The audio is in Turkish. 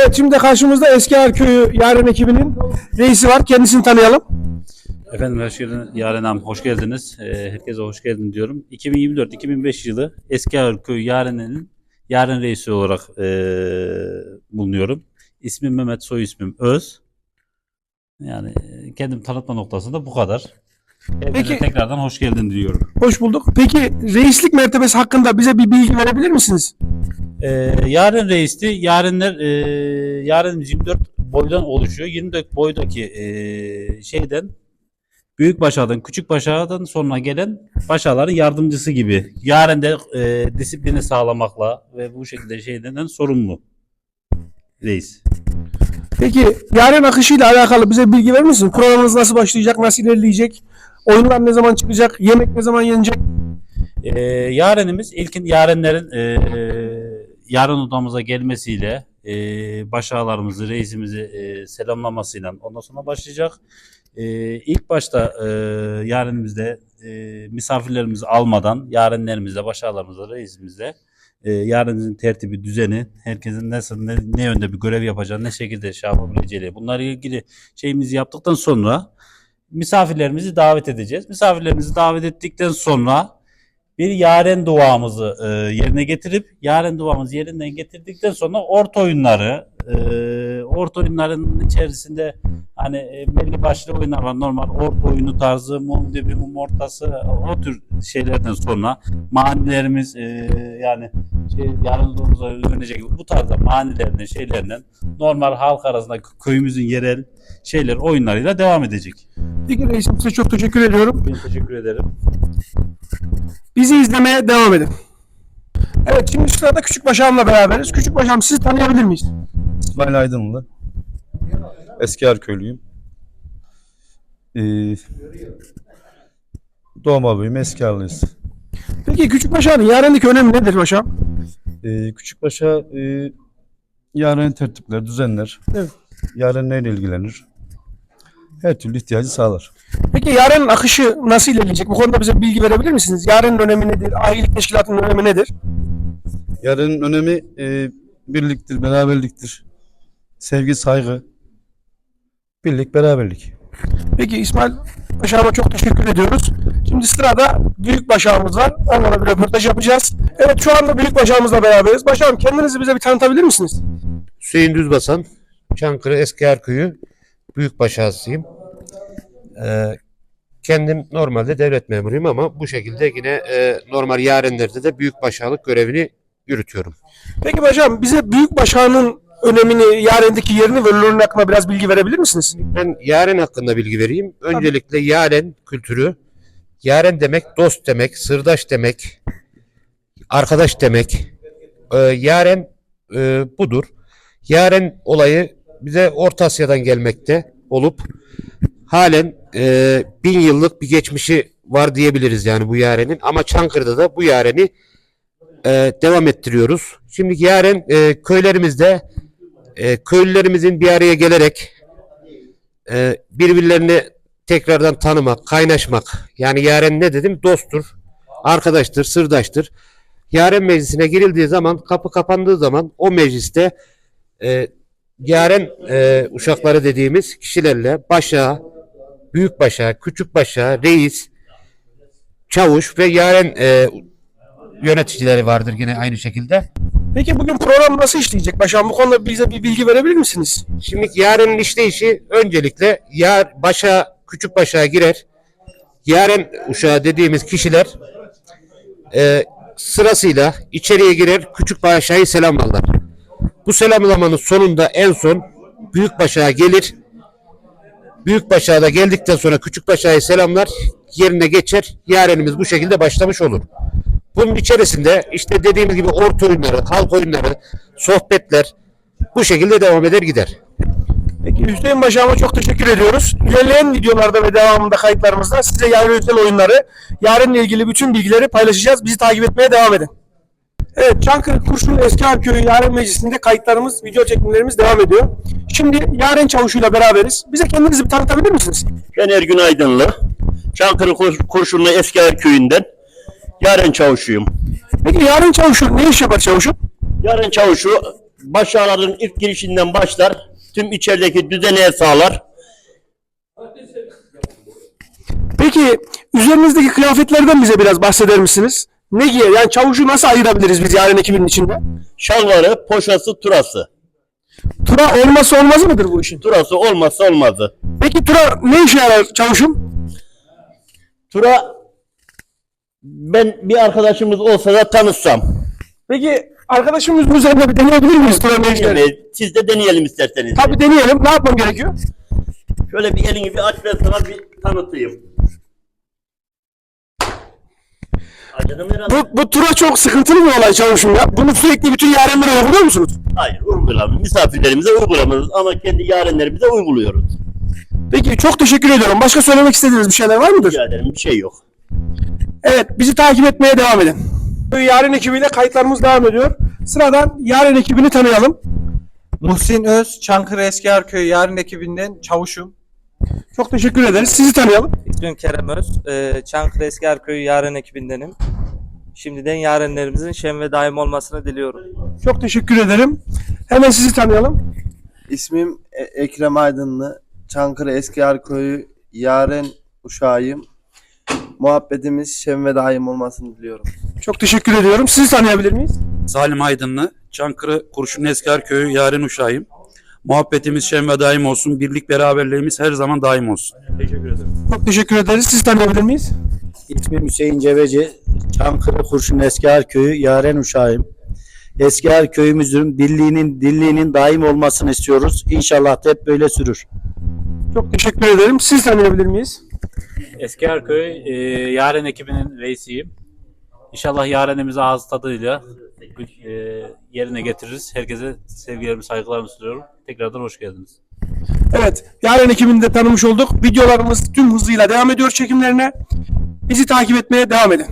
Evet şimdi de karşımızda Eski Köyü Yaren ekibinin reisi var. Kendisini tanıyalım. Efendim hoş geldiniz. Yaren Hanım hoş geldiniz. Ee, herkese hoş geldin diyorum. 2024-2005 yılı Eski Ağırköy Yaren'in Yaren Reisi olarak ee, bulunuyorum. İsmim Mehmet, soy ismim Öz. Yani e, kendim tanıtma noktasında bu kadar. Peki- tekrardan hoş geldin diliyorum. Hoş bulduk. Peki reislik mertebesi hakkında bize bir bilgi verebilir misiniz? Ee, Yaren Reis'ti. Yarenler ee, Yarenimiz 24 boydan oluşuyor. 24 boydaki ee, şeyden büyük başağdan, küçük başağdan sonra gelen başağların yardımcısı gibi. Yaren de ee, disiplini sağlamakla ve bu şekilde şeyden sorumlu reis. Peki Yaren akışıyla alakalı bize bilgi verir misin? Programınız nasıl başlayacak, nasıl ilerleyecek? Oyunlar ne zaman çıkacak? Yemek ne zaman yenecek? Ee, yarenimiz ilkin yarenlerin ee, yarın odamıza gelmesiyle ee, başağlarımızı, reisimizi ee, selamlamasıyla ondan sonra başlayacak. Ee, ilk başta ee, yarenimizde ee, misafirlerimizi almadan yarenlerimizle, başağlarımızla, reisimizle ee, yarınımızın tertibi, düzeni, herkesin nasıl, ne, ne yönde bir görev yapacağını, ne şekilde şey yapabileceği, bunlarla ilgili şeyimizi yaptıktan sonra misafirlerimizi davet edeceğiz. Misafirlerimizi davet ettikten sonra bir yaren duamızı e, yerine getirip yaren duamızı yerinden getirdikten sonra orta oyunları e, orta oyunların içerisinde hani e, belli başlı oyunlar var normal orta oyunu tarzı mum dibi mum ortası o tür şeylerden sonra manilerimiz e, yani şey yarın duamıza öğrenecek bu tarzda manilerden şeylerden normal halk arasında köyümüzün yerel şeyler oyunlarıyla devam edecek. Peki reisim size çok teşekkür ediyorum. Ben teşekkür ederim. Bizi izlemeye devam edin. Evet şimdi sırada Küçük Başağım'la beraberiz. Küçük Başağım sizi tanıyabilir miyiz? İsmail Aydınlı. Eski Erköylüyüm. Ee, doğma büyüme eski Arlıyız. Peki Küçük Başağ'ın Yaren'deki önemi nedir Başağım? Ee, Küçükbaşa e, yaren tertipler, düzenler. Evet. Yarenlerle ilgilenir. Her türlü ihtiyacı sağlar. Peki Yaren'in akışı nasıl ilerleyecek? Bu konuda bize bilgi verebilir misiniz? Yaren'in önemi nedir? Ailelik teşkilatının önemi nedir? Yarenin önemi e, birliktir, beraberliktir. Sevgi, saygı, birlik, beraberlik. Peki İsmail Başağıma çok teşekkür ediyoruz. Şimdi sırada Büyük Başağımız var. Onlara bir röportaj yapacağız. Evet şu anda Büyük Başağımızla beraberiz. Başağım kendinizi bize bir tanıtabilir misiniz? Hüseyin Düzbasan, Çankırı Eski Erköy'ü büyükbaş Ee, kendim normalde devlet memuruyum ama bu şekilde yine e, normal yarenlerde de büyükbaş ağalık görevini yürütüyorum. Peki Başağım bize Büyük Başağı'nın önemini, Yaren'deki yerini ve rolünün hakkında biraz bilgi verebilir misiniz? Ben yaren hakkında bilgi vereyim. Öncelikle yaren kültürü. Yaren demek dost demek, sırdaş demek, arkadaş demek. Ee, yaren e, budur. Yaren olayı bize Orta Asya'dan gelmekte olup halen e, bin yıllık bir geçmişi var diyebiliriz yani bu yarenin. Ama Çankırı'da da bu yareni e, devam ettiriyoruz. Şimdi yaren e, köylerimizde e, köylülerimizin bir araya gelerek e, birbirlerini tekrardan tanımak, kaynaşmak. Yani yaren ne dedim? Dosttur, arkadaştır, sırdaştır. Yaren meclisine girildiği zaman, kapı kapandığı zaman o mecliste e, yaren e, uşakları dediğimiz kişilerle başa, büyük başa, küçük başa, reis, çavuş ve yaren e, yöneticileri vardır yine aynı şekilde. Peki bugün program nasıl işleyecek Başağım? Bu konuda bize bir bilgi verebilir misiniz? Şimdi yarının işleyişi öncelikle yar başa küçük başa girer. Yaren uşağı dediğimiz kişiler e, sırasıyla içeriye girer küçük başayı selamlarlar. Bu selamlamanın sonunda en son büyük başa gelir. Büyük başa da geldikten sonra küçük başayı selamlar yerine geçer. Yarenimiz bu şekilde başlamış olur. Bunun içerisinde işte dediğimiz gibi orta oyunları, halk oyunları, sohbetler bu şekilde devam eder gider. Peki Hüseyin Başağıma çok teşekkür ediyoruz. İlerleyen videolarda ve devamında kayıtlarımızda size yarın özel oyunları, yarınla ilgili bütün bilgileri paylaşacağız. Bizi takip etmeye devam edin. Evet, Çankırı Kurşun Eski Köyü Yaren Meclisi'nde kayıtlarımız, video çekimlerimiz devam ediyor. Şimdi Yaren Çavuşu'yla beraberiz. Bize kendinizi bir tanıtabilir misiniz? Ben Ergün Aydınlı. Çankırı Kur- Kurşunlu Eskier Köyü'nden Yaren Çavuşuyum. Peki Yaren Çavuşu ne iş yapar Çavuşum? Yaren Çavuşu başağların ilk girişinden başlar. Tüm içerideki düzeneye sağlar. Peki üzerinizdeki kıyafetlerden bize biraz bahseder misiniz? Ne giyer? Yani çavuşu nasıl ayırabiliriz biz yarın ekibinin içinde? Şalvarı, poşası, turası. Tura olmazsa olmazı mıdır bu işin? Turası olmazsa olmazı. Peki tura ne işe yarar çavuşum? Tura ben bir arkadaşımız olsa da tanışsam. Peki arkadaşımızın üzerinde bir deneyebilir miyiz tura ne işe yarar? Yani siz de deneyelim isterseniz. Tabii deneyelim. Ne yapmam gerekiyor? Şöyle bir elini bir aç ben sana bir tanıtayım. Bu, bu tura çok sıkıntılı bir olay çavuşum ya. Bunu sürekli bütün yarenlere uyguluyor musunuz? Hayır uygulamıyoruz. Misafirlerimize uygulamıyoruz ama kendi yarenlerimize uyguluyoruz. Peki çok teşekkür ediyorum. Başka söylemek istediğiniz bir şeyler var mıdır? Rica ederim bir şey yok. Evet bizi takip etmeye devam edin. Yaren ekibiyle kayıtlarımız devam ediyor. Sıradan Yaren ekibini tanıyalım. Muhsin Öz, Çankırı Eskiar Köyü Yarın ekibinden çavuşum. Çok teşekkür ederiz. Sizi tanıyalım. İsmim Kerem Öz. Ee, Çankırı Eskier Köyü Yaren ekibindenim. Şimdiden yarenlerimizin şen ve daim olmasını diliyorum. Çok teşekkür ederim. Hemen sizi tanıyalım. İsmim E- Ekrem Aydınlı. Çankırı Eskiar Köyü Yaren uşağıyım. Muhabbetimiz şen ve daim olmasını diliyorum. Çok teşekkür ediyorum. Sizi tanıyabilir miyiz? Salim Aydınlı, Çankırı Kurşun Esker Köyü Yaren Uşağıyım. Muhabbetimiz şen ve daim olsun. Birlik beraberliğimiz her zaman daim olsun. Çok teşekkür ederiz. Sizi tanıyabilir miyiz? İsmim Hüseyin Cebeci. Çankırı Kurşun Eskiar Köyü Yaren Uşağıyım. Eskiar köyümüzün birliğinin, dirliğinin daim olmasını istiyoruz. İnşallah da hep böyle sürür. Çok teşekkür ederim. Sizi tanıyabilir miyiz? Eskiarköy e, Yaren ekibinin reisiyim. İnşallah yarenimizi ağız tadıyla e, yerine getiririz. Herkese sevgilerimi, saygılarımı sunuyorum. Tekrardan hoş geldiniz. Evet. Yaren ekibini de tanımış olduk. Videolarımız tüm hızıyla devam ediyor çekimlerine. Bizi takip etmeye devam edin.